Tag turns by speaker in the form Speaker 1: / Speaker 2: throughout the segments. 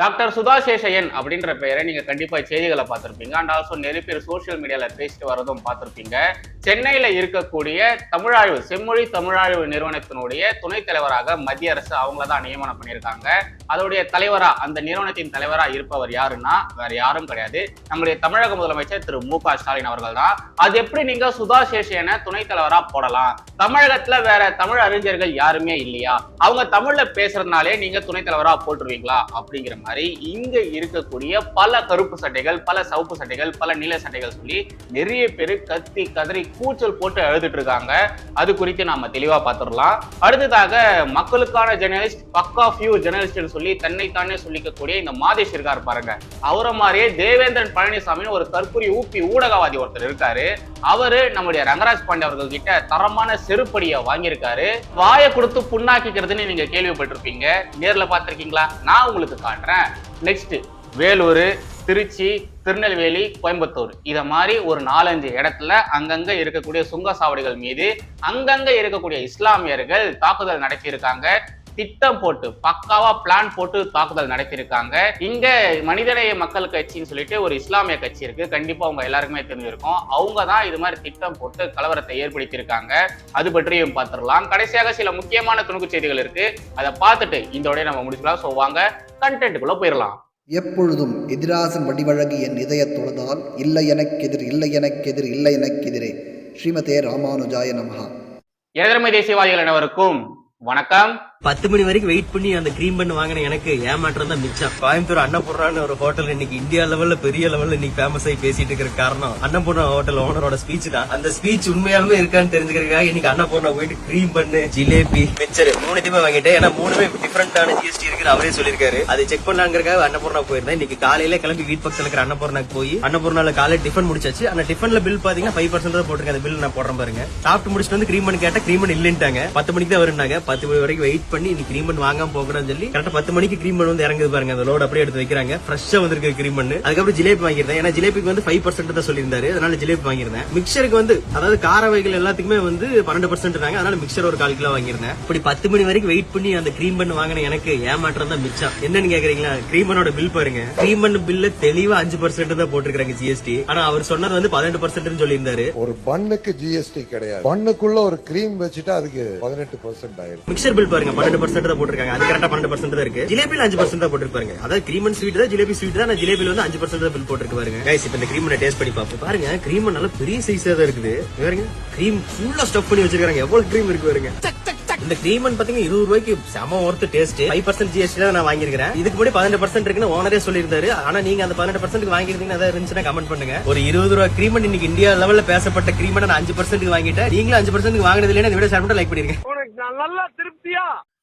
Speaker 1: Doctor Sudha Seshaiyan அப்படின்ற பெயரை நீங்க கண்டிப்பா செய்திகளை பார்த்திருப்பீங்க. அண்ட் ஆல்சோ நிறைய பேர் சோஷியல் மீடியால பேசிட்டு வரதும் பார்த்திருப்பீங்க. சென்னையில இருக்கக்கூடிய தமிழாய்வு செம்மொழி தமிழாய்வு நிறுவனத்தினுடைய துணைத் தலைவராக மத்திய அரசு அவங்கள தான் நியமனம் பண்ணியிருக்காங்க. அதோடைய தலைவரா அந்த நிறுவனத்தின் தலைவரா இருப்பவர் யாருன்னா வேற யாரும் கிடையாது. நம்முடைய தமிழக முதலமைச்சர் திரு மு க ஸ்டாலின் அவர்கள் தான். அது எப்படி நீங்க சுதா சேஷையனை துணைத் தலைவரா போடலாம்? தமிழகத்துல வேற தமிழ் அறிஞர்கள் யாருமே இல்லையா? அவங்க தமிழ்ல பேசுறதுனாலே நீங்க துணைத் தலைவரா போட்டுருவீங்களா? அப்படிங்கிற மாதிரி இங்க இருக்கக்கூடிய பல கருப்பு சட்டைகள் பல சவுப்பு சட்டைகள் பல நீல சட்டைகள் சொல்லி நிறைய பேர் கத்தி கதறி கூச்சல் போட்டு எழுதிட்டு இருக்காங்க. அது குறித்து நாம தெளிவா பார்த்துடலாம் அடுத்ததாக மக்களுக்கான ஜெர்னலிஸ்ட் பக்கா ஃபியூ ஜெர்னலிஸ்ட்னு சொல்லி தன்னைத்தானே சொல்லிக்கக்கூடிய இந்த மாதேஷ் இருக்கார் பாருங்க அவரை மாதிரியே தேவேந்திரன் பழனிசாமின்னு ஒரு தற்கொலை ஊப்பி ஊடகவாதி ஒருத்தர் இருக்காரு. அவரு நம்முடைய ரங்கராஜ் பாண்டே அவர்கள் கிட்ட தரமான செருப்படியை வாங்கியிருக்காரு. வாயை கொடுத்து புண்ணாக்கிக்கிறதுன்னு நீங்க கேள்விப்பட்டிருப்பீங்க. நேர்ல பாத்திருக்கீங்களா நான் உங்களுக்கு காட்டுறேன். நெக்ஸ்ட் வேலூர் திருச்சி திருநெல்வேலி கோயம்புத்தூர். இதை மாதிரி ஒரு நாலஞ்சு இடத்துல அங்கங்க இருக்கக்கூடிய சுங்க சாவடிகள் மீது அங்கங்க இருக்கக்கூடிய இஸ்லாமியர்கள் தாக்குதல் நடத்தியிருக்காங்க. திட்டம் போட்டு பக்காவா பிளான் போட்டு தாக்குதல் நடத்தியிருக்காங்க. இங்க மனிதநேய மக்கள் கட்சின்னு சொல்லிட்டு ஒரு இஸ்லாமிய கட்சி இருக்கு. கண்டிப்பா உங்க எல்லாருக்குமே தெரிஞ்சிருக்கும். அவங்க தான் இது மாதிரி திட்டம் போட்டு கலவரத்தை ஏற்படுத்தியிருக்காங்க. அது பற்றியும் பார்த்துடலாம். கடைசியாக சில முக்கியமான துணுக்கு செய்திகள் இருக்கு. அதை பார்த்துட்டு இதோட நம்ம முடிச்சுக்கலாம். ஸோ வாங்க கண்டென்ட்டுக்குள்ள போயிடலாம்.
Speaker 2: எப்பொழுதும் எதிராசன் வடிவழகு என் இதய தொழுதால் இல்லை எனக்கெதிர் இல்லை எனக்கெதிர் இல்லை எனக்கெதிரே ஸ்ரீமதே ராமானுஜாய நமஹா.
Speaker 1: எதிர்மை தேசியவாதிகள் அனைவருக்கும் வணக்கம்.
Speaker 3: பத்து மணி வரைக்கும் வெயிட் பண்ணி அந்த கிரீம் பண்ணு வாங்கின எனக்கு ஏமாற்றம் தான் மிச்சம். கோயம்புத்தூர் அன்னபூர்ணான்னு ஒரு ஹோட்டல் இன்னைக்கு இந்தியா லெவல்ல பெரிய லெவல்ல இன்னைக்கு ஃபேமஸ் ஆகி பேசிட்டு இருக்கிற காரணம் அன்னபூர்ணா ஹோட்டல் ஓனரோட ஸ்பீச் தான். அந்த ஸ்பீச் உண்மையாலுமே இருக்கான்னு தெரிஞ்சுக்கிறதுக்காக இன்னைக்கு அன்னபூர்ணா போயிட்டு கிரீம் பண்ணு ஜிலேபி மிச்சர் மூணுத்தையுமே வாங்கிட்டேன். ஏன்னா மூணுமே டிஃபரெண்டான ஜிஎஸ்டி இருக்கு அவரே சொல்லியிருக்காரு. அதை செக் பண்ணலாங்கிறதுக்காக அன்னபூர்ணா போயிருந்தேன். இன்னைக்கு காலையில கிளம்பி வீட் பக்கத்துல இருக்கிற அன்னபூர்ணாக்கு போய் அன்னபூர்ணால காலையில டிஃபன் முடிச்சாச்சு. அந்த டிஃபன்ல பில் பாத்தீங்கன்னா ஃபைவ் பர்சன்ட் தான் போட்டிருக்கேன். அந்த பில் நான் போடுறேன் பாருங்க. சாப்பிட்டு முடிச்சுட்டு வந்து கிரீம் பண்ணு கேட்டா கிரீம் பண்ணு இல்லைன்ட்டாங்க. பத்து மணிக்கு தான் வருனாங்க பத்து மணி வரைக்கும் வெயிட் பண்ணி இன்னைக்கு கிரீம் பண்ணி வாங்காம போகக்கூடாதுன்னு சொல்லி கரெக்டா பத்து மணிக்கு கிரீம் பண்ணி வந்து இறங்குது பாருங்க. அந்த லோட் அப்படியே எடுத்து வைக்கிறாங்க. ஃப்ரெஷ்ஷா வந்திருக்கு கிரீம் பண்ணு அதுக்கப்புறம் ஜிலேபி வாங்கியிருந்தேன். ஏன்னா ஜிலேபிக்கு வந்து ஃபைவ் பர்சன்ட் தான் சொல்லியிருந்தாரு. அதனால ஜிலேபி வாங்கியிருந்தேன். மிக்சருக்கு வந்து அதாவது கார வகைகள் எல்லாத்துக்குமே வந்து பன்னெண்டு பர்சன்ட் அதனால மிக்சர் ஒரு கால் கிலோ வாங்கியிருந்தேன். இப்படி பத்து மணி வரைக்கும் வெயிட் பண்ணி அந்த கிரீம் பண்ணு வாங்கின எனக்கு ஏமாற்றம் தான் மிச்சம். என்னன்னு கேக்குறீங்களா? கிரீம் பண்ணோட பில் பாருங்க. கிரீம் பண்ணு பில்ல தெளிவா அஞ்சு பர்சன்ட் தான் போட்டிருக்காங்க ஜிஎஸ்டி ஆனா அவர் சொன்னது வந்து பதினெட்டு பர்சன்ட் சொல்லியிருந்தாரு.
Speaker 4: ஒரு பண்ணுக்கு ஜிஎஸ்டி கிடையாது. பண்ணுக்குள்ள ஒரு கிரீம் வச்சுட்டா அதுக்கு பதினெட்டு பர்சன்ட் ஆயிரும்.
Speaker 3: மிக்சர் பில் பாருங்க. பன்னெண்டு பர்சன்ட் தான் போட்டிருக்காங்க. அது கரெக்டா பன்னெண்டு பர்சன்ட் தான் இருக்கு. ஜிலேபில அஞ்சு பர்சன்ட் தான் போட்டிருப்பாங்க அதாவது கிரீமன் ஸ்வீட் தான் ஜிலேபி ஸ்வீட் தான் ஜிலேபில வந்து அஞ்சு பர்சன்ட் தான் பில் போட்டிருக்கு பாருங்க. கைஸ் இப்போ இந்த கிரீம் டேஸ்ட் பண்ணி பார்ப்போம். பாருங்க கிரீம் நல்லா பெரிய சைஸா தான் இருக்குது. பாருங்க கிரீம் ஃபுல்லா ஸ்டஃப் பண்ணி வச்சிருக்காங்க. எவ்வளவு கிரீம் இருக்கு பாருங்க. இந்த கிரீம் பாத்தீங்கன்னா இருபது ரூபாய்க்கு செம worth taste five percent GST தான் நான் வாங்கிருக்கேன் இதுக்கு முன்னாடி பதினெட்டு பர்சன்ட் இருக்குன்னு ஓனரே சொல்லியிருந்தாரு. ஆனா நீங்க அந்த பதினெட்டு பர்சன்ட் வாங்கிருந்தீங்கன்னா அதை இருந்துச்சுன்னா கமெண்ட் பண்ணுங்க. ஒரு இருபது ரூபா கிரீம் இன்னைக்கு இந்தியா லெவல்ல பேசப்பட்ட கிரீம் நான் அஞ்சு பர்சன்ட் வாங்கிட்டேன். நீங்களும் அஞ்சு பர்சன்ட் வாங்கினது இல்லையா இந்த வீடியோ ஷேர் லைக் பண்ணிருங்க.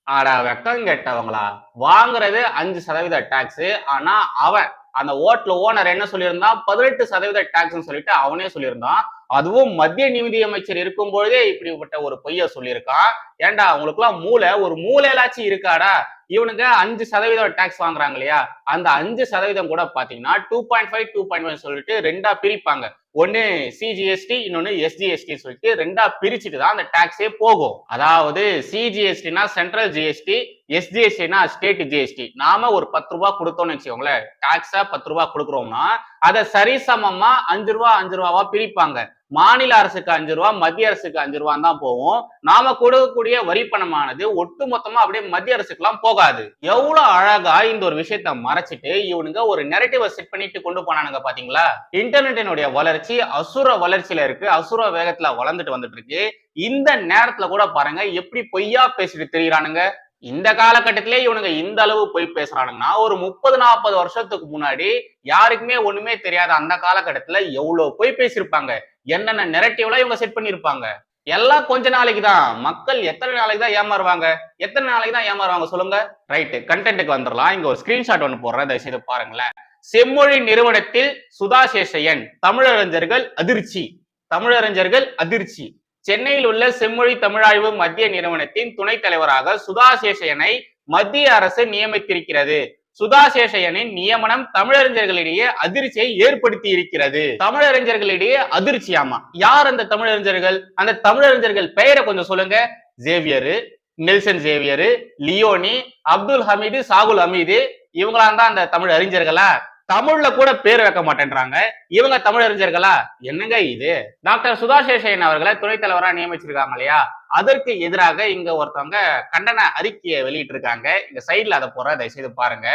Speaker 1: ஆடா வெக்கம் கேட்டவங்களா? வாங்குறது அஞ்சு சதவீத டாக்ஸ் ஆனா அவன் அந்த ஓட்ல ஓனர் என்ன சொல்லியிருந்தான்? பதினெட்டு சதவீத டாக்ஸ் சொல்லிட்டு அவனே சொல்லியிருந்தான். அதுவும் மத்திய நிதி அமைச்சர் இருக்கும் பொழுதே இப்படிப்பட்ட ஒரு பொய்ய சொல்லியிருக்கான். ஏன்டா அவங்களுக்குலாம் மூளை ஒரு மூளையிலாச்சும் இருக்காடா? இவனுங்க அஞ்சு சதவீதம் டாக்ஸ் வாங்குறாங்க இல்லையா? அந்த அஞ்சு சதவீதம் கூட பாத்தீங்கன்னா two point five two point one சொல்லிட்டு ரெண்டா பிரிப்பாங்க. ஒன்னு சிஜிஎஸ்டி இன்னொன்னு எஸ்ஜிஎஸ்டி சொல்லிட்டு ரெண்டா பிரிச்சுட்டு தான் அந்த டாக்ஸே போகும். அதாவது சிஜிஎஸ்டினா சென்ட்ரல் ஜிஎஸ்டி எஸ்ஜிஎஸ்டினா ஸ்டேட் ஜிஎஸ்டி நாம ஒரு பத்து ரூபா கொடுத்தோம்னு வச்சுக்கோங்களேன். டாக்ஸா பத்து ரூபா கொடுக்குறோம்னா அதை சரிசமமா அஞ்சு ரூபா அஞ்சு ரூபாவா பிரிப்பாங்க. மாநில அரசுக்கு அஞ்சு ரூபா மத்திய அரசுக்கு அஞ்சு ரூபா தான் போகும். நாம கொடுக்கக்கூடிய வரி பணமானது ஒட்டு மொத்தமா அப்படியே மத்திய அரசுக்குலாம் போகாது. எவ்வளவு அழகா இந்த ஒரு விஷயத்த மறைச்சிட்டு இவனுங்க ஒரு நெரட்டிவ செட் பண்ணிட்டு கொண்டு போனானுங்க பாத்தீங்களா? இன்டர்நெட்டினுடைய வளர்ச்சி அசுர வளர்ச்சியில இருக்கு. அசுர வேகத்துல வளர்ந்துட்டு வந்துட்டு இருக்கு. இந்த நேரத்துல கூட பாருங்க எப்படி பொய்யா பேசிட்டு தெரியுறானுங்க? இந்த காலகட்டத்திலே இவனுங்க இந்த அளவு போய் பேசுறானுங்கன்னா ஒரு முப்பது நாற்பது வருஷத்துக்கு முன்னாடி யாருக்குமே ஒண்ணுமே தெரியாத அந்த காலகட்டத்துல எவ்வளவு போய் பேசியிருப்பாங்க? என்னென்ன நெரட்டிவ்லாம் இவங்க செட் பண்ணியிருப்பாங்க? எல்லாம் கொஞ்ச நாளைக்கு தான். மக்கள் எத்தனை நாளைக்கு தான் ஏமாறுவாங்க? எத்தனை நாளைக்கு தான் ஏமாறுவாங்க சொல்லுங்க? ரைட்டு கண்டென்ட்டுக்கு வந்துடலாம். இங்க ஒரு ஸ்கிரீன்ஷாட் ஒன்று போடுறேன். தயவு செய்து பாருங்களேன். செம்மொழி நிறுவனத்தில் சுதா சேஷையன் தமிழறிஞர்கள் அதிர்ச்சி. தமிழறிஞர்கள் அதிர்ச்சி. சென்னையில் உள்ள செம்மொழி தமிழாய்வு மத்திய நிறுவனத்தின் துணைத் தலைவராக சுதா சேஷையனை மத்திய அரசு நியமித்திருக்கிறது. சுதா சேஷையனின் நியமனம் தமிழறிஞர்களிடையே அதிர்ச்சியை ஏற்படுத்தி இருக்கிறது தமிழறிஞர்களிடையே அதிர்ச்சியாமா யார் அந்த தமிழறிஞர்கள்? அந்த தமிழறிஞர்கள் பெயரை கொஞ்சம் சொல்லுங்க. ஜேவியரு நெல்சன் ஜேவியரு லியோனி அப்துல் ஹமீது சாகுல் ஹமீது. இவங்களாம் தான் அந்த தமிழ் அறிஞர்களா தமிழ்ல கூட பேர் வைக்க மாட்டேன்றாங்க. இவங்க தமிழ் அறிஞர்களா? என்னங்க இது? டாக்டர் சுதா சேஷையன் அவர்களை துணைத் தலைவரா நியமிச்சிருக்காங்க இல்லையா? அதற்கு எதிராக இங்க ஒருத்தவங்க கண்டன அறிக்கையை வெளியிட்டு இருக்காங்க இங்க சைட்ல அதை போற தயவு செய்து பாருங்க.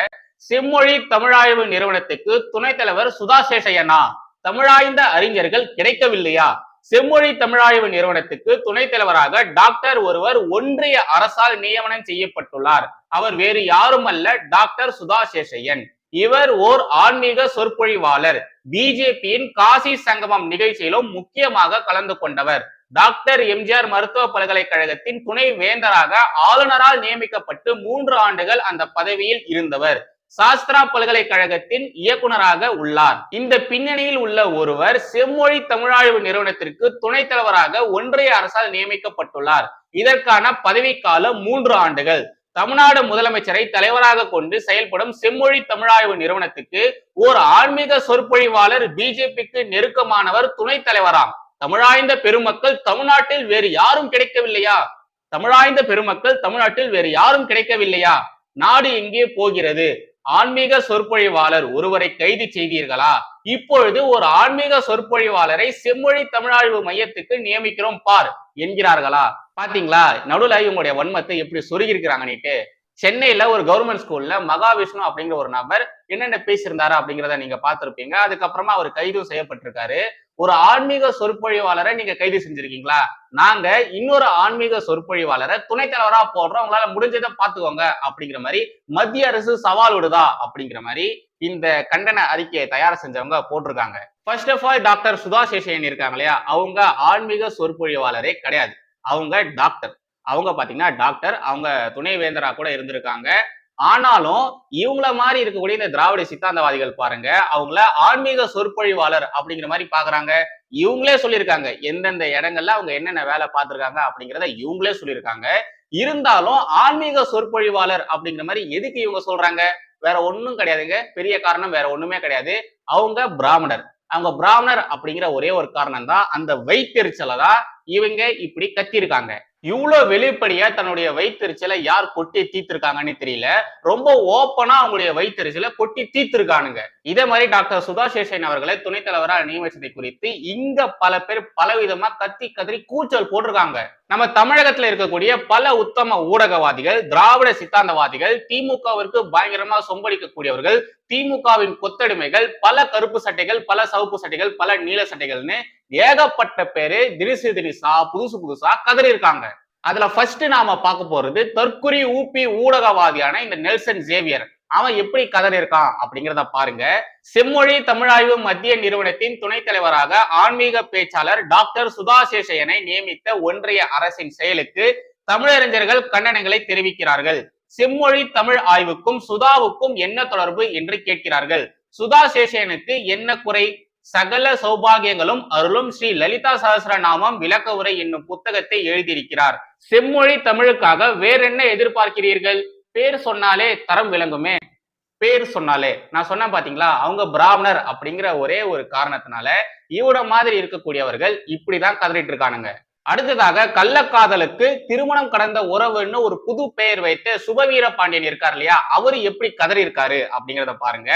Speaker 1: செம்மொழி தமிழாய்வு நிறுவனத்துக்கு துணைத் தலைவர் சுதா சேஷையனா தமிழாய்ந்த அறிஞர்கள் கிடைக்கவில்லையா? செம்மொழி தமிழாய்வு நிறுவனத்துக்கு துணைத் தலைவராக டாக்டர் ஒருவர் ஒன்றிய அரசால் நியமனம் செய்யப்பட்டுள்ளார். அவர் வேறு யாரும் அல்ல டாக்டர் சுதா சேஷையன் இவர் ஓர் ஆன்மீக சொற்பொழிவாளர். பிஜேபியின் காசி சங்கமம் நிகழ்ச்சியிலும் முக்கியமாக கலந்து கொண்டவர். டாக்டர் எம்ஜிஆர் மருத்துவ பல்கலைக்கழகத்தின் துணை வேந்தராக ஆளுநரால் நியமிக்கப்பட்டு மூன்று ஆண்டுகள் அந்த பதவியில் இருந்தவர். சாஸ்திரா பல்கலைக்கழகத்தின் இயக்குனராக உள்ளார். இந்த பின்னணியில் உள்ள ஒருவர் செம்மொழி தமிழாய்வு நிறுவனத்திற்கு துணைத் தலைவராக ஒன்றிய அரசால் நியமிக்கப்பட்டுள்ளார். இதற்கான பதவிக்காலம் மூன்று ஆண்டுகள். தமிழ்நாடு முதலமைச்சரை தலைவராக கொண்டு செயல்படும் செம்மொழி தமிழாய்வு நிறுவனத்துக்கு ஓர் ஆன்மீக சொற்பொழிவாளர் பிஜேபிக்கு நெருக்கமானவர் துணைத் தலைவராம். தமிழாய்ந்த பெருமக்கள் தமிழ்நாட்டில் வேறு யாரும் கிடைக்கவில்லையா? தமிழாய்ந்த பெருமக்கள் தமிழ்நாட்டில் வேறு யாரும் கிடைக்கவில்லையா? நாடு எங்கே போகிறது? ஆன்மீக சொற்பொழிவாளர் ஒருவரை கைது செய்தீர்களா? இப்பொழுது ஒரு ஆன்மீக சொற்பொழிவாளரை செம்மொழி தமிழாய்வு மையத்துக்கு நியமிக்கிறோம் பார். என்கிறார்களா? பாத்தீங்களா? நடுவுல இவங்களுடைய வன்மத்தை எப்படி சொருகி சொருகிருக்கிறாங்கன்னுட்டு சென்னையில ஒரு கவர்மெண்ட் ஸ்கூல்ல மகாவிஷ்ணு அப்படிங்கிற ஒரு நபர் என்னென்ன பேசியிருந்தாரு அப்படிங்கிறத நீங்க பார்த்திருப்பீங்க. அதுக்கப்புறமா அவர் கைதும் செய்யப்பட்டிருக்காரு. ஒரு ஆன்மீக சொற்பொழிவாளரை நீங்க கைது செஞ்சிருக்கீங்களா? நாங்க இன்னொரு ஆன்மீக சொற்பொழிவாளரை துணைத் தலைவரா போடுறோம். உங்களால முடிஞ்சதை பாத்துக்கோங்க அப்படிங்கிற மாதிரி மத்திய அரசு சவால் விடுதா அப்படிங்கிற மாதிரி இந்த கண்டன அறிக்கையை தயார் செஞ்சவங்க போட்டிருக்காங்க. First of all doctor Sudha Seshan இருக்காங்க இல்லையா? அவங்க ஆன்மீக சொற்பொழிவாளரே கிடையாது. அவங்க டாக்டர் அவங்க பாத்தீங்கன்னா டாக்டர் அவங்க துணைவேந்தரா கூட இருந்திருக்காங்க. ஆனாலும் இவங்கள மாதிரி இருக்கக்கூடிய இந்த திராவிட சித்தாந்தவாதிகள் பாருங்க அவங்கள ஆன்மீக சொற்பொழிவாளர் அப்படிங்கிற மாதிரி பாக்குறாங்க இவங்களே சொல்லியிருக்காங்க எந்தெந்த இடங்கள்ல அவங்க என்னென்ன வேலை பார்த்திருக்காங்க அப்படிங்கிறத இவங்களே சொல்லியிருக்காங்க. இருந்தாலும் ஆன்மீக சொற்பொழிவாளர் அப்படிங்கிற மாதிரி எதுக்கு இவங்க சொல்றாங்க? வேற ஒன்றும் கிடையாதுங்க. பெரிய காரணம் வேற ஒண்ணுமே கிடையாது. அவங்க பிராமணர். அவங்க பிராமணர் அப்படிங்கிற ஒரே ஒரு காரணம் தான் அந்த வைத்தெரிச்சலை தான் இவங்க இப்படி கத்திருக்காங்க. இவ்வளவு வெளிப்படையா தன்னுடைய வைத்தெரிச்சலை யார் கொட்டி தீர்த்திருக்காங்கன்னு தெரியல. ரொம்ப ஓப்பனா அவங்களுடைய வைத்தெரிச்சலை கொட்டி தீர்த்திருக்கானுங்க. இதே மாதிரி டாக்டர் சுதா சேஷன் அவர்களை துணைத் தலைவராக நியமிச்சதை குறித்து இங்க பல பேர் பலவிதமா கத்தி கதறி கூச்சல் போட்டிருக்காங்க. நம்ம தமிழகத்துல இருக்கக்கூடிய பல உத்தம ஊடகவாதிகள் திராவிட சித்தாந்தவாதிகள் திமுகவிற்கு பயங்கரமா சொம்படிக்கக்கூடியவர்கள் திமுகவின் கொத்தடிமைகள் பல கருப்பு சட்டைகள் பல சவுப்பு சட்டைகள் பல நீல சட்டைகள்னு ஏகப்பட்ட பேரு திரிசு திரிசா புதுசு புதுசா கதறி இருக்காங்க அதுல ஃபர்ஸ்ட் நாம பார்க்க போறது தற்குறி ஊப்பி ஊடகவாதியான இந்த நெல்சன் ஜேவியர் அவன் எப்படி கதறி இருக்கான் அப்படிங்கிறத பாருங்க. செம்மொழி தமிழாய்வு மத்திய நிறுவனத்தின் துணைத் தலைவராக ஆன்மீக பேச்சாளர் டாக்டர் சுதா சேஷையனை நியமித்த ஒன்றிய அரசின் செயலுக்கு தமிழறிஞர்கள் கண்டனங்களை தெரிவிக்கிறார்கள். செம்மொழி தமிழ் ஆய்வுக்கும் சுதாவுக்கும் என்ன தொடர்பு என்று கேட்கிறார்கள். சுதா சேஷனுக்கு என்ன குறை? சகல சௌபாகியங்களும் அருளும் ஸ்ரீ லலிதா சகசிரநாமம் விளக்க உரை என்னும் புத்தகத்தை எழுதியிருக்கிறார். செம்மொழி தமிழுக்காக வேறென்ன எதிர்பார்க்கிறீர்கள்? பேர் சொன்னாலே தரம் விளங்குமே. பேர் சொன்னாலே. நான் சொன்னேன் பாத்தீங்களா? அவங்க பிராமணர் அப்படிங்கிற ஒரே ஒரு காரணத்தினால இவட மாதிரி இருக்கக்கூடியவர்கள் இப்படிதான் கதறிட்டு இருக்கானுங்க. அடுத்ததாக கள்ளக்காதலுக்கு திருமணம் கடந்த உறவுன்னு ஒரு புது பெயர் வைத்து சுபவீர பாண்டியன் இருக்கார் இல்லையா? அவரு எப்படி கதறி இருக்காரு அப்படிங்கிறத பாருங்க.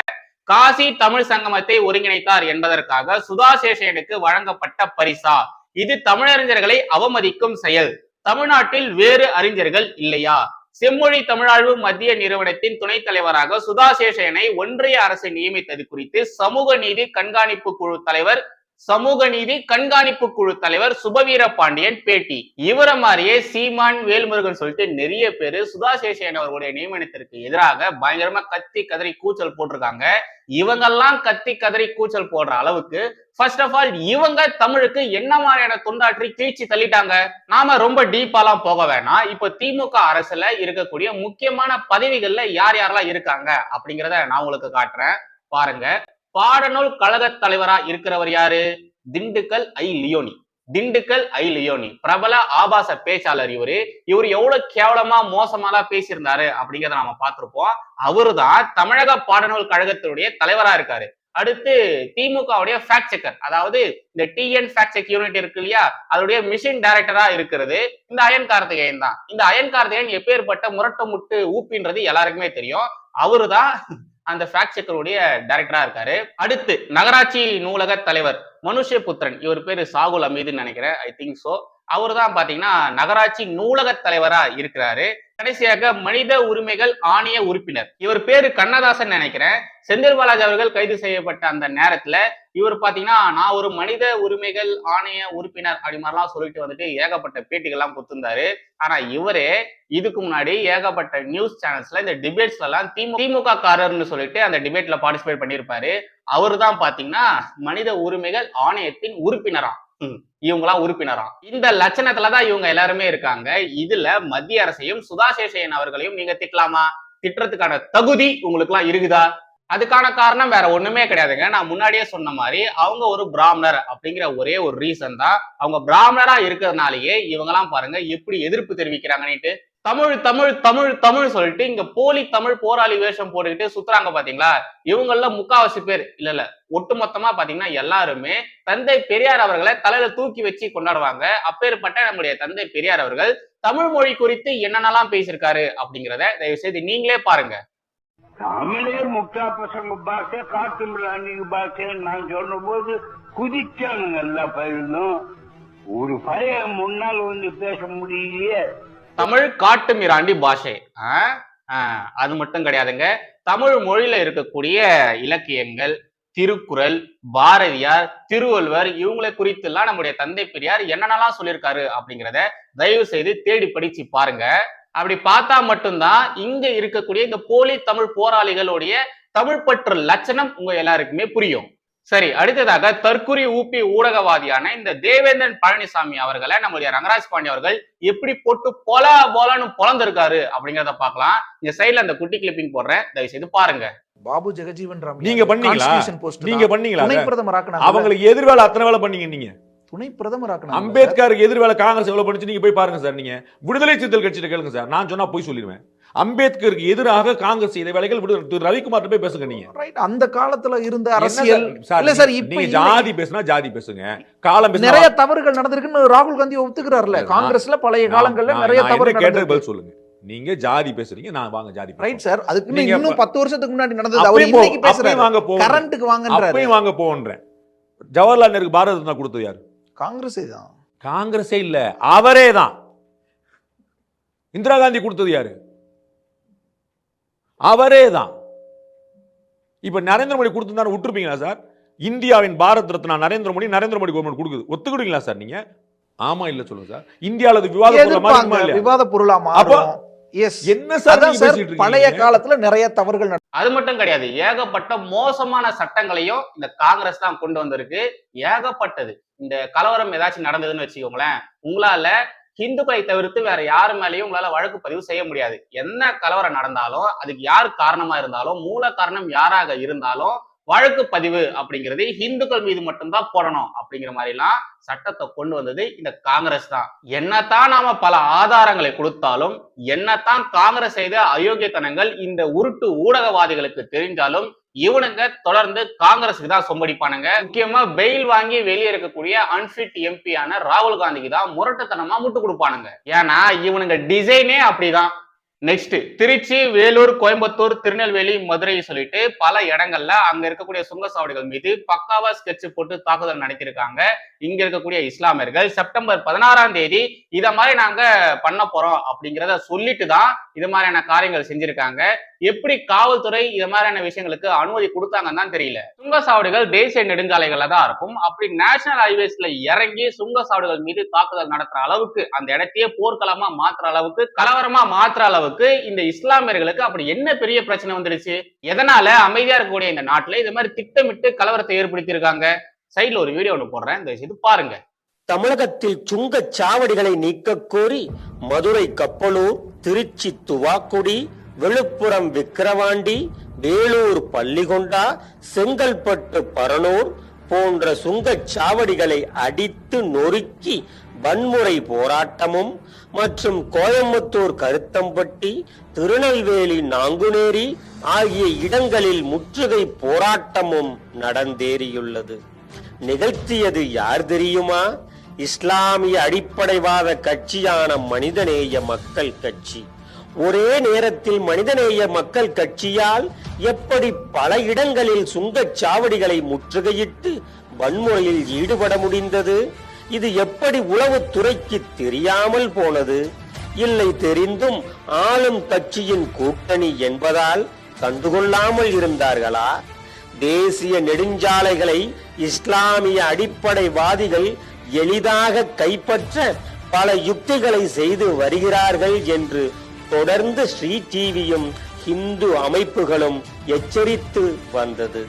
Speaker 1: காசி தமிழ் சங்கமத்தை ஒருங்கிணைத்தார் என்பதற்காக சுதா சேஷனுக்கு வழங்கப்பட்ட பரிசா. இது தமிழறிஞர்களை அவமதிக்கும் செயல். தமிழ்நாட்டில் வேறு அறிஞர்கள் இல்லையா? செம்மொழி தமிழாழ்வு மத்திய நிறுவனத்தின் துணைத் தலைவராக சுதா சேஷனை ஒன்றிய அரசு நியமித்தது குறித்து சமூக நீதி கண்காணிப்பு குழு தலைவர் சமூக நீதி கண்காணிப்பு குழு தலைவர் சுபவீர பாண்டியன் பேட்டி. இவரை மாதிரியே சீமான் வேல்முருகன் சொல்லிட்டு நிறைய பேரு சுதா சேஷன் அவர்களுடைய நியமனத்திற்கு எதிராக பயங்கரமா கத்தி கதறி கூச்சல் போட்டிருக்காங்க. இவங்கெல்லாம் கத்தி கதறி கூச்சல் போடுற அளவுக்கு ஃபர்ஸ்ட் ஆஃப் ஆல் இவங்க தமிழுக்கு என்ன மாதிரியான தொண்டாற்றி கீழ்ச்சி தள்ளிட்டாங்க? நாம ரொம்ப டீப்பாலாம் போக வேணாம். இப்ப திமுக அரசுல இருக்கக்கூடிய முக்கியமான பதவிகள்ல யார் யாரெல்லாம் இருக்காங்க அப்படிங்கிறத நான் உங்களுக்கு காட்டுறேன். பாருங்க. பாடநூல் கழக தலைவரா இருக்கிறவர் யாரு? திண்டுக்கல் ஐ. லியோனி. திண்டுக்கல் ஐ. லியோனி. பிரபல ஆபாச பேச்சாளர் இவரு. இவர் எவ்வளவு கேவலமா மோசமாலாம் பேசியிருந்தாரு அப்படிங்கிறத நாம பார்த்திருப்போம். அவரு தான் தமிழக பாடநூல் கழகத்தினுடைய தலைவரா இருக்காரு. அடுத்து திமுகவுடைய ஃபேக்ட் செக்கர் அதாவது இந்த டிஎன் ஃபேக்ட் செக் யூனிட் இருக்கு இல்லையா? அதோடைய மிஷின் டைரக்டரா இருக்கிறது. இந்த அயன் கார்த்திகேயன் தான். இந்த அயன் கார்த்திகேயன் எப்பேற்பட்ட முரட்ட முட்டு ஊப்பின்றது எல்லாருக்குமே தெரியும். அவருதான் அந்த ஃபேக்ட் செக்கருடைய டைரக்டரா இருக்காரு. அடுத்து நகராட்சி நூலக தலைவர் மனுஷபுத்திரன். இவர் பேரு சாகுல் அமீதுன்னு நினைக்கிறேன். ஐ திங்க் சோ அவர் தான் பாத்தீங்கன்னா நகராட்சி நூலக தலைவரா இருக்கிறாரு. கடைசியாக மனித உரிமைகள் ஆணைய உறுப்பினர். இவர் பேரு கண்ணதாசன் நினைக்கிறேன். செந்தில் பாலாஜி அவர்கள் கைது செய்யப்பட்ட அந்த நேரத்துல இவர் பாத்தீங்கன்னா நான் ஒரு மனித உரிமைகள் ஆணைய உறுப்பினர் அப்படி மாதிரிலாம் சொல்லிட்டு வந்துட்டு ஏகப்பட்ட பேட்டிகள்லாம் கொடுத்திருந்தாரு. ஆனா இவரே இதுக்கு முன்னாடி ஏகப்பட்ட நியூஸ் சேனல்ஸ்ல இந்த டிபேட்ஸ்ல எல்லாம் திமுக காரர்னு சொல்லிட்டு அந்த டிபேட்ல பார்ட்டிசிபேட் பண்ணியிருப்பாரு. அவர் தான் பாத்தீங்கன்னா மனித உரிமைகள் ஆணையத்தின் உறுப்பினராம் இவங்களாம் உறுப்பினராம் இந்த லட்சணத்துல தான் இவங்க எல்லாருமே இருக்காங்க. இதுல மத்திய அரசையும் சுதா சேஷையன் அவர்களையும் நீங்க திட்டலாமா? திட்டுறதுக்கான தகுதி உங்களுக்கு எல்லாம் இருக்குதா? அதுக்கான காரணம் வேற ஒண்ணுமே கிடையாதுங்க. நான் முன்னாடியே சொன்ன மாதிரி அவங்க ஒரு பிராமணர் அப்படிங்கிற ஒரே ஒரு ரீசன் தான். அவங்க பிராமணரா இருக்கிறதுனாலயே இவங்கெல்லாம் பாருங்க எப்படி எதிர்ப்பு தெரிவிக்கிறாங்கன்னுட்டு தமிழ் தமிழ் தமிழ் தமிழ் சொல்லிட்டு இங்க போலி தமிழ் போராளி வேஷம் போட்டுக்கிட்டு சுத்துறாங்க பாத்தீங்களா? இவங்கள முக்காவாசி பேர் இல்ல இல்ல ஒட்டுமொத்தமா பாத்தீங்கன்னா எல்லாருமே தந்தை பெரியார் அவர்களை தலையில தூக்கி வச்சு கொண்டாடுவாங்க. அப்பேற்பட்ட நம்முடைய தந்தை பெரியார் அவர்கள் தமிழ் மொழி குறித்து என்னென்னலாம் பேசியிருக்காரு அப்படிங்கிறத தயவு செய்து நீங்களே பாருங்க.
Speaker 5: தமிழே முட்டா பசங்க பாஷை காட்டு மிராண்டிங்க பாஷைன்னு நான் சொன்னபோது குதிச்சானுங்க எல்லா பயிலும் ஒரு பழைய முன்னால் வந்து பேச முடியலையே.
Speaker 1: தமிழ் காட்டு மிராண்டி பாஷை. ஆ? ஆ, அது மட்டும் கிடையாதுங்க. தமிழ் மொழியில இருக்கக்கூடிய இலக்கியங்கள் திருக்குறள் பாரதியார் திருவள்ளுவர் இவங்களை குறித்து எல்லாம் நம்முடைய தந்தை பெரியார் என்னென்னலாம் சொல்லியிருக்காரு அப்படிங்கிறத தயவு செய்து தேடி படிச்சு பாருங்க. அப்படி பார்த்தா மட்டும்தான் இங்க இருக்கக்கூடிய இந்த போலி தமிழ் போராளிகளுடைய தமிழ் பற்று லட்சணம் உங்க எல்லாருக்குமே புரியும். சரி அடுத்ததாக தற்குறி ஊப்பி ஊடகவாதியான இந்த தேவேந்திரன் பழனிசாமி அவர்களை நம்முடைய ரங்கராஜ் பாண்டி அவர்கள் எப்படி போட்டு பொல பொலன்னு பொலந்திருக்காரு அப்படிங்கிறத பார்க்கலாம். இந்த சைடுல அந்த குட்டி கிளிப்பிங் போடுறேன். தயவு செய்து பாருங்க.
Speaker 6: பாபு ஜெகஜீவன் ராம்
Speaker 7: நீங்க பண்ணீங்களா? நீங்க பண்ணீங்களா
Speaker 6: துணை? பிரதமர் ஆக்குனாங்க.
Speaker 7: அவங்களுக்கு எதிர் வேலை அத்தனை வேலை பண்ணீங்க நீங்க.
Speaker 6: துணை பிரதமர் ஆக்குனாங்க.
Speaker 7: அம்பேத்கருக்கு எதிர் வேலை காங்கிரஸ் எவ்வளவு பண்ணுச்சு நீங்க போய் பாருங்க சார் நீங்க. விடுதலை சிறுத்தைகள் கட்சியில கேளுங்க சார். நான் சொன்னா போய் சொல்லிடுவேன். அம்பேத்கருக்கு எதிராக காங்கிரஸ் செய்த வேலைகள் திரு ரவிக்குமார் போய் பேசுங்க நீங்க.
Speaker 6: ரைட் அந்த காலத்துல இருந்த அரசியல் இல்ல சார் இப்ப.
Speaker 7: ஜாதி பேசுனா ஜாதி பேசுங்க. காலம்
Speaker 6: நிறைய தவறுகள் நடந்திருக்குன்னு ராகுல் காந்தி ஒத்துக்கிறாருல. காங்கிரஸ்ல பழைய காலங்கள்ல நிறைய தவறு
Speaker 7: கேட்டது பதில் சொல்லுங்க. நீங்க ஜாதி பேசுறீங்க நான் வாங்க ஜாதி.
Speaker 6: ரைட் சார் அதுக்கு
Speaker 7: நீங்க
Speaker 6: இன்னும் பத்து வருஷத்துக்கு முன்னாடி நடந்தது அவர்
Speaker 7: போ-
Speaker 6: இன்னைக்கு பேசுறாரு.
Speaker 7: வாங்க போவோம்.
Speaker 6: கரண்ட்டுக்கு வாங்கன்றாரு.
Speaker 7: அப்பயும் வாங்க போன்றேன் ஜவஹர்லால் நேருக்கு பாரத ரத்னா கொடுத்தது யாரு?
Speaker 6: காங்கிரஸே தான்.
Speaker 7: காங்கிரஸே இல்ல அவரே தான். இந்திரா காந்தி கொடுத்தது யாரு? அவரே தான் இப்ப நரேந்திர மோடி கொடுத்திருந்தா விட்டுருப்பீங்களா சார்? இந்தியாவின் பாரத் ரத்னா நரேந்திர மோடி நரேந்திர மோடி கவர்மெண்ட் கொடுக்குது. ஒத்துக்கிடுவீங்களா சார் நீங்க? ஆமா இல்ல சொல்லுங்க சார். இந்தியால அது விவாத?
Speaker 6: விவாத பொருளா மாறும் எஸ்
Speaker 7: என்ன சார்
Speaker 6: பழைய? காலத்துல நிறைய தவறுகள் நடந்து
Speaker 1: அது மட்டும் கிடையாது. ஏகப்பட்ட மோசமான சட்டங்களையும் இந்த காங்கிரஸ் தான் கொண்டு வந்திருக்கு. ஏகப்பட்டது. இந்த கலவரம் ஏதாச்சும் நடந்ததுன்னு வச்சுக்கோங்களேன் உங்களால ஹிந்துக்களை தவிர்த்து வேற யாரு மேலேயும் உங்களால வழக்கு பதிவு செய்ய முடியாது. என்ன கலவரம் நடந்தாலும் அதுக்கு யார் காரணமா இருந்தாலும் மூல காரணம் யாராக இருந்தாலும் வழக்கு பதிவு அப்படிங்கிறது இந்துக்கள் மீது மட்டும்தான் போடணும் அப்படிங்கிற மாதிரிலாம் சட்டத்தை கொண்டு வந்தது இந்த காங்கிரஸ் தான். என்னத்தான் நாம பல ஆதாரங்களை கொடுத்தாலும் என்னத்தான் காங்கிரஸ் செய்த அயோக்கியத்தனங்கள் இந்த உருட்டு ஊடகவாதிகளுக்கு தெரிஞ்சாலும் இவனுங்க தொடர்ந்து காங்கிரஸுக்கு தான் சொம்படிப்பானுங்க. முக்கியமா பெயில் வாங்கி வெளியே இருக்கக்கூடிய அன்பிட் எம்பியான ராகுல் காந்திக்கு தான் முரட்டுத்தனமா முட்டு கொடுப்பானுங்க. ஏன்னா இவனுங்க டிசைனே அப்படிதான். நெக்ஸ்ட் திருச்சி வேலூர் கோயம்புத்தூர் திருநெல்வேலி மதுரை சொல்லிட்டு பல இடங்கள்ல அங்க இருக்கக்கூடிய சுங்கச்சாவடிகள் மீது பக்காவா ஸ்கெட்ச் போட்டு தாக்குதல் நடத்தியிருக்காங்க. இங்க இருக்கக்கூடிய இஸ்லாமியர்கள் செப்டம்பர் பதினாறாம் தேதி இத மாதிரி நாங்க பண்ண போறோம் அப்படிங்கிறத சொல்லிட்டு தான் இது மாதிரியான காரியங்கள் செஞ்சிருக்காங்க. எப்படி காவல்துறை இது மாதிரியான விஷயங்களுக்கு அனுமதி கொடுத்தாங்கன்னு தான் தெரியல. சுங்கசாவடிகள் தேசிய நெடுஞ்சாலைகள்ல தான் இருக்கும். அப்படி நேஷனல் ஹைவேஸ்ல இறங்கி சுங்கசாவடிகள் மீது தாக்குதல் நடத்துற அளவுக்கு அந்த இடத்தையே போர்க்களமா மாத்துற அளவுக்கு கலவரமா மாத்துற அளவுக்கு இந்த இஸ்லாமியர்களுக்கு அப்படி என்ன பெரிய பிரச்சனை வந்துடுச்சு? எதனால அமைதியா இருக்கக்கூடிய இந்த நாட்டுல இது மாதிரி திட்டமிட்டு கலவரத்தை ஏற்படுத்தி இருக்காங்க சைட்ல ஒரு வீடியோ ஒன்று போடுறேன். இந்த பாருங்க.
Speaker 8: தமிழகத்தில் சுங்கச் சாவடிகளை நீக்க கோரி மதுரை கப்பலூர் திருச்சி துவாக்குடி விழுப்புரம் விக்கிரவாண்டி வேலூர் பள்ளிகொண்டா செங்கல்பட்டு பரனூர் போன்ற சுங்கச் சாவடிகளை அடித்து நொறுக்கி வன்முறை போராட்டமும் மற்றும் கோயம்புத்தூர் கருத்தம்பட்டி திருநெல்வேலி நாங்குநேரி ஆகிய இடங்களில் முற்றுகை போராட்டமும் நடந்தேறியுள்ளது. நிகழ்த்தியது யார் தெரியுமா? இஸ்லாமிய அடிப்படைவாத கட்சியான மனிதநேய மக்கள் கட்சி. ஒரே நேரத்தில் மனிதநேய மக்கள் கட்சியால் எப்படி பல இடங்களில் சுங்கச் சாவடிகளை முற்றுகையிட்டு வன்முறையில் ஈடுபட முடிந்தது? இது எப்படி உளவுத்துறைக்கு தெரியாமல் போனது? இல்லை தெரிந்தும் ஆளும் கட்சியின் கூட்டணி என்பதால் கண்டுகொள்ளாமல் இருந்தார்களா? தேசிய நெடுஞ்சாலைகளை இஸ்லாமிய அடிப்படைவாதிகள் எளிதாக கைப்பற்ற பல யுக்திகளை செய்து வருகிறார்கள் என்று தொடர்ந்து ஸ்ரீ டிவியும் இந்து அமைப்புகளும் எச்சரித்து வந்தது.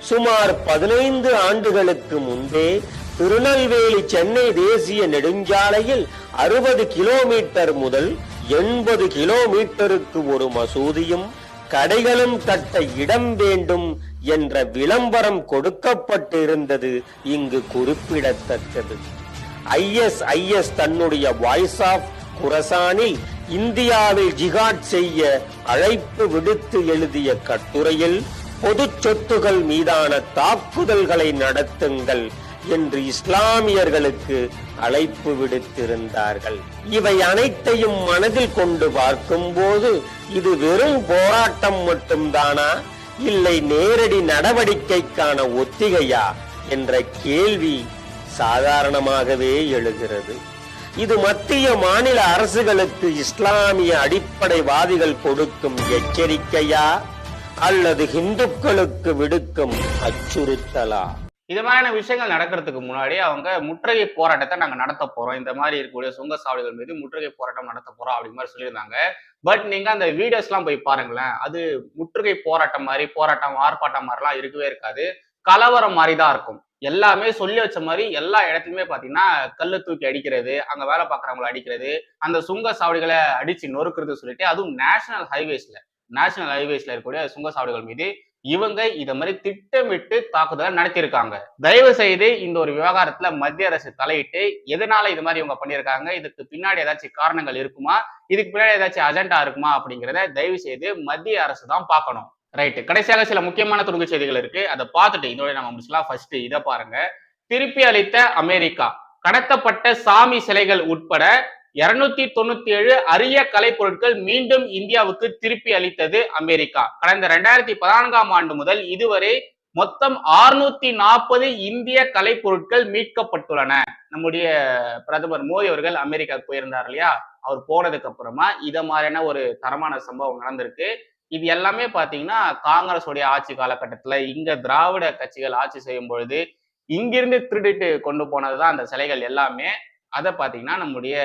Speaker 8: சுமார் பதினைந்து ஆண்டுகளுக்கு முன்பே திருநெல்வேலி சென்னை தேசிய நெடுஞ்சாலையில் அறுபது கிலோமீட்டர் முதல் எண்பது கிலோமீட்டருக்கு ஒரு மசூதியும் கடைகளும் கட்ட இடம் வேண்டும் என்ற விளம்பரம் கொடுக்கப்பட்டிருந்தது இங்கு குறிப்பிடத்தக்கது. ஐஎஸ்ஐஎஸ் தன்னுடைய வாய்ஸ் ஆஃப் குரசானில் இந்தியாவில் ஜிகாட் செய்ய அழைப்பு விடுத்து எழுதிய கட்டுரையில் பொது சொத்துகள் மீதான தாக்குதல்களை நடத்துங்கள் என்று இஸ்லாமியர்களுக்கு அழைப்பு விடுத்திருந்தார்கள். இவை அனைத்தையும் மனதில் கொண்டு பார்க்கும்போது இது வெறும் போராட்டம் மட்டும்தானா? இல்லை நேரடி நடவடிக்கைக்கான ஒத்திகையா என்ற கேள்வி சாதாரணமாகவே எழுகிறது. இது மத்திய மாநில அரசுகளுக்கு இஸ்லாமிய அடிப்படைவாதிகள் கொடுக்கும் எச்சரிக்கையா அல்லது இந்துக்களுக்கு விடுக்கும் அச்சுறுத்தலா?
Speaker 1: இது மாதிரியான விஷயங்கள் நடக்கிறதுக்கு முன்னாடி அவங்க முற்றுகை போராட்டத்தை நாங்கள் நடத்த போறோம். இந்த மாதிரி இருக்கக்கூடிய சுங்க சாவடிகள் மீது முற்றுகை போராட்டம் நடத்த போறோம் அப்படிங்கிற மாதிரி சொல்லியிருந்தாங்க. பட் நீங்க அந்த வீடியோஸ்லாம் போய் பாருங்களேன் அது முற்றுகை போராட்டம் மாதிரி போராட்டம் ஆர்ப்பாட்டம் மாதிரிலாம் இருக்கவே இருக்காது. கலவரம் மாதிரி தான் இருக்கும். எல்லாமே சொல்லி வச்ச மாதிரி எல்லா இடத்துலையுமே பாத்தீங்கன்னா கல்லு தூக்கி அடிக்கிறது அங்க வேலை பார்க்குறவங்களை அடிக்கிறது அந்த சுங்க சாவடிகளை அடிச்சு நொறுக்கிறது சொல்லிட்டு அதுவும் நேஷனல் ஹைவேஸ்ல நேஷனல் ஹைவேஸ்ல இருக்கக்கூடிய சுங்க சாவடிகள் மீது இவங்க இத மாதிரி திட்டமிட்டு தாக்குதலை நடத்தியிருக்காங்க. தயவு செய்து இந்த ஒரு விவகாரத்துல மத்திய அரசு தலையிட்டு எதனால இது மாதிரி இவங்க பண்ணியிருக்காங்க? இதுக்கு பின்னாடி ஏதாச்சும் காரணங்கள் இருக்குமா? இதுக்கு பின்னாடி ஏதாச்சும் அஜெண்டா இருக்குமா? அப்படிங்கிறத தயவு செய்து மத்திய அரசு தான் பார்க்கணும். ரைட்டு கடைசியாக சில முக்கியமான துணுக்கு செய்திகள் இருக்கு. அதை பார்த்துட்டு இதோட நம்ம முடிச்சலாம் ஃபர்ஸ்ட் இதை பாருங்க. திருப்பி அளித்த அமெரிக்கா கடத்தப்பட்ட சாமி சிலைகள் உட்பட இருநூத்தி தொண்ணூத்தி ஏழு அரிய கலைப்பொருட்கள் மீண்டும் இந்தியாவுக்கு திருப்பி அளித்தது அமெரிக்கா. கடந்த ரெண்டாயிரத்தி பதினான்காம் ஆண்டு முதல் இதுவரை மொத்தம் ஆறுநூத்தி நாற்பது இந்திய கலைப்பொருட்கள் மீட்கப்பட்டுள்ளன. நம்முடைய பிரதமர் மோடி அவர்கள் அமெரிக்காவுக்கு போயிருந்தார் இல்லையா? அவர் போனதுக்கு அப்புறமா இத மாதிரியான ஒரு தரமான சம்பவம் நடந்திருக்கு. இது எல்லாமே பாத்தீங்கன்னா காங்கிரஸ் உடைய ஆட்சி காலகட்டத்துல இங்க திராவிட கட்சிகள் ஆட்சி செய்யும் பொழுது இங்கிருந்து திருடிட்டு கொண்டு போனதுதான் அந்த சிலைகள் எல்லாமே. அதை பார்த்தீங்கன்னா நம்முடைய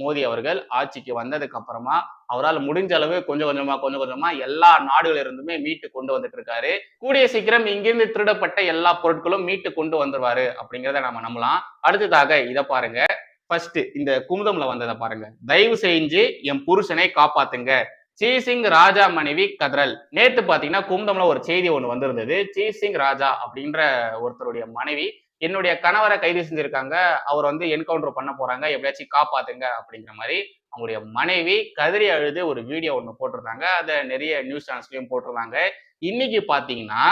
Speaker 1: மோடி அவர்கள் ஆட்சிக்கு வந்ததுக்கு அப்புறமா அவரால் முடிஞ்ச அளவு கொஞ்சம் கொஞ்சமா கொஞ்சம் கொஞ்சமா எல்லா நாடுகள் இருந்துமே மீட்டு கொண்டு வந்துட்டு இருக்காரு. கூடிய சீக்கிரம் இங்கிருந்து திருடப்பட்ட எல்லா பொருட்களும் மீட்டு கொண்டு வந்துருவாரு அப்படிங்கிறத நம்ம நம்பலாம். அடுத்ததாக இதை பாருங்க. ஃபர்ஸ்ட் இந்த குமுதம்ல வந்ததை பாருங்க. தயவு செஞ்சு என் புருஷனை காப்பாத்துங்க. சீசிங் ராஜா மனைவி கதறல் நேத்து பாத்தீங்கன்னா குமுதம்ல ஒரு செய்தி ஒன்று வந்திருந்தது. சீசிங் ராஜா அப்படின்ற ஒருத்தருடைய மனைவி என்னுடைய கணவரை கைது செஞ்சிருக்காங்க. அவர் வந்து என்கவுண்டர் பண்ண போறாங்க. எப்படியாச்சும் காப்பாத்துங்க அப்படிங்கிற மாதிரி அவங்களுடைய மனைவி கதறி அழுது ஒரு வீடியோ ஒன்று போட்டிருந்தாங்க. அதை நிறைய நியூஸ் சேனல்ஸ்லயும் போட்டிருந்தாங்க. இன்னைக்கு பாத்தீங்கன்னா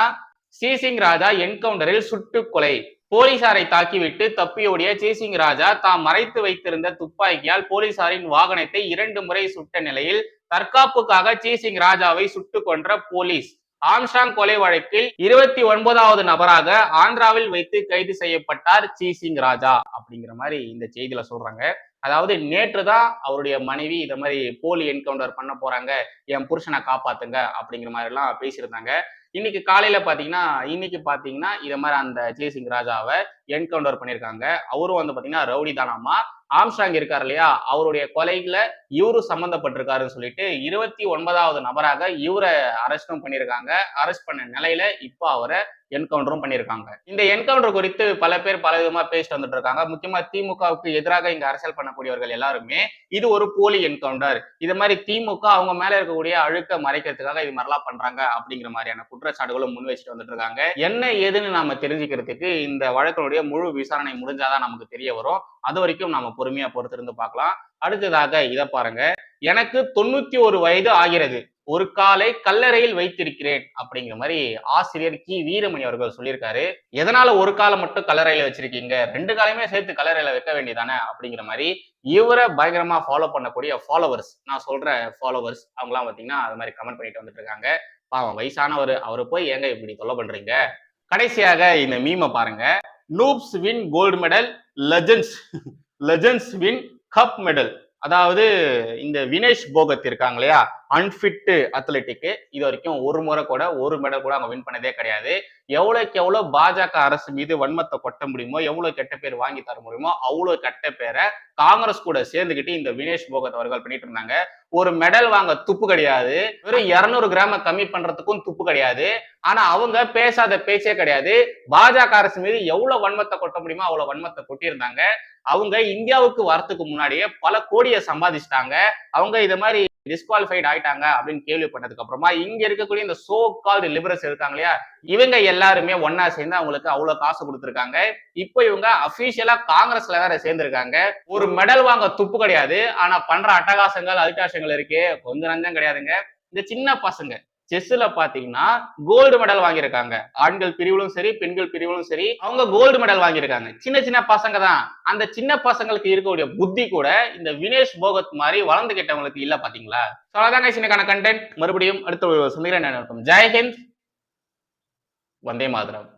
Speaker 1: சீசிங் ராஜா என்கவுண்டரில் சுட்டு கொலை. போலீசாரை தாக்கிவிட்டு தப்பியோடிய சீசிங் ராஜா தாம் மறைத்து வைத்திருந்த துப்பாக்கியால் போலீசாரின் வாகனத்தை இரண்டு முறை சுட்ட நிலையில் தற்காப்புக்காக சீசிங் ராஜாவை சுட்டு கொன்ற போலீஸ். ஆம்ஸ்டாங் கொலை வழக்கில் இருபத்தி ஒன்பதாவது நபராக ஆந்திராவில் வைத்து கைது செய்யப்பட்டார் சீசிங் ராஜா அப்படிங்கிற மாதிரி இந்த செய்தியில சொல்றாங்க. அதாவது நேற்று தான் அவருடைய மனைவி இந்த மாதிரி போலி என்கவுண்டர் பண்ண போறாங்க. என் புருஷனை காப்பாத்துங்க அப்படிங்கிற மாதிரி எல்லாம் பேசியிருந்தாங்க. இன்னைக்கு காலையில பாத்தீங்கன்னா இன்னைக்கு பாத்தீங்கன்னா இத மாதிரி அந்த ஜெய்சிங் ராஜாவை என்கவுண்டர் பண்ணியிருக்காங்க. அவரும் வந்து பாத்தீங்கன்னா ரவுடி தானாமா ஆம்ஸ்டாங் இருக்கார் இல்லையா? அவருடைய கொலையில இவரு சம்பந்தப்பட்டிருக்காருன்னு சொல்லிட்டு இருபத்தி ஒன்பதாவது நபராக இவரை அரெஸ்டும் பண்ணியிருக்காங்க. அரெஸ்ட் பண்ண நிலையில இப்போ அவரை என்கவுண்டரும் பண்ணியிருக்காங்க. இந்த என்கவுண்டர் குறித்து பல பேர் பல விதமா பேசிட்டு வந்துட்டு இருக்காங்க. முக்கியமா திமுகவுக்கு எதிராக இங்க அரசியல் பண்ணக்கூடியவர்கள் எல்லாருமே இது ஒரு போலி என்கவுண்டர். இது மாதிரி திமுக அவங்க மேல இருக்கக்கூடிய அழுக்க மறைக்கிறதுக்காக இது மாதிரிலாம் பண்றாங்க அப்படிங்கிற மாதிரியான குற்றச்சாட்டுகளும் முன் வச்சுட்டு வந்துட்டு இருக்காங்க. என்ன ஏதுன்னு நாம தெரிஞ்சுக்கிறதுக்கு இந்த வழக்கினுடைய முழு விசாரணை முடிஞ்சாதான் நமக்கு தெரிய வரும். அது வரைக்கும் நாம பொறுமையா பொறுத்திருந்து பார்க்கலாம். அடுத்ததாக இதை பாருங்க. எனக்கு தொண்ணூத்தி ஒரு வயது ஆகிறது. ஒரு காலை கல்லறையில் வைத்திருக்கிறேன் அப்படிங்கிற மாதிரி ஆசிரியர் கி. வீரமணி அவர்கள் சொல்லியிருக்காரு. எதனால ஒரு காலை மட்டும் கல்லறையில வச்சிருக்கீங்க? ரெண்டு காலையுமே சேர்த்து கல்லறையில வைக்க வேண்டியதானே அப்படிங்கிற மாதிரி இவரை பயங்கரமா ஃபாலோ பண்ணக்கூடிய ஃபாலோவர்ஸ் நான் சொல்ற ஃபாலோவர்ஸ் அவங்கலாம் பாத்தீங்கன்னா அது மாதிரி கமெண்ட் பண்ணிட்டு வந்துட்டு இருக்காங்க. பாவம் வயசானவர் அவரை போய் ஏங்க இப்படி தொல்லை பண்றீங்க? கடைசியாக இந்த மீமை பாருங்க. Noobs win gold medal legends legends win cup medal அதாவது இந்த வினேஷ் போகத் இருக்காங்க இல்லையா? அன்ஃபிட்டு அத்லெட்டிக்கு இது வரைக்கும் ஒரு முறை கூட ஒரு மெடல் கூட அவங்க வின் பண்ணதே கிடையாது. எவ்வளோக்கு எவ்வளோ பாஜக அரசு மீது வன்மத்தை கொட்ட முடியுமோ எவ்வளோ கெட்ட பேர் வாங்கி தர முடியுமோ அவ்வளோ கெட்ட பேரை காங்கிரஸ் கூட சேர்ந்துக்கிட்டு இந்த வினேஷ் போகத் அவர்கள் பண்ணிட்டு இருந்தாங்க. ஒரு மெடல் வாங்க துப்பு கிடையாது. வெறும் இருநூறு கிராம கம்மி பண்றதுக்கும் துப்பு கிடையாது. ஆனா அவங்க பேசாத பேச்சே கிடையாது. பாஜக அரசு மீது எவ்வளவு வன்மத்தை கொட்ட முடியுமோ அவ்வளவு வன்மத்தை கொட்டியிருந்தாங்க. அவங்க இந்தியாவுக்கு வரத்துக்கு முன்னாடியே பல கோடியை சம்பாதிச்சிட்டாங்க. அவங்க இதை மாதிரி டிஸ்குவாலிஃபைட் ஆயிட்டாங்க அப்படின்னு கேள்விப்பட்டதுக்கு அப்புறமா இங்க இருக்கக்கூடிய இந்த சோ கால்டு லிபரல்ஸ் இருக்காங்க இல்லையா? இவங்க எல்லாருமே ஒன்னா சேர்ந்து அவங்களுக்கு அவ்வளவு காசு கொடுத்துருக்காங்க. இப்போ இவங்க அபிஷியலா காங்கிரஸ்ல வேற சேர்ந்திருக்காங்க. ஒரு மெடல் வாங்க துப்பு கிடையாது. ஆனா பண்ற அட்டகாசங்கள் அதிகாசங்கள் இருக்கே கொஞ்சம் நஞ்சம் கிடையாதுங்க. இந்த சின்ன பசங்க செஸ்ல பாத்தீங்கன்னா கோல்டு மெடல் வாங்கியிருக்காங்க. ஆண்கள் பிரிவிலும் சரி பெண்கள் பிரிவிலும் சரி அவங்க கோல்டு மெடல் வாங்கியிருக்காங்க. சின்ன சின்ன பசங்க தான். அந்த சின்ன பசங்களுக்கு இருக்கக்கூடிய புத்தி கூட இந்த வினேஷ் போகத் மாதிரி வளர்ந்துகிட்டவங்களுக்கு இல்ல பாத்தீங்களா? அவ்வளவுதாங்க சின்ன கண்டென்ட் மறுபடியும் அடுத்த சந்திக்கிறேன். ஜெயஹிந்த் வந்தே மாதிரம்.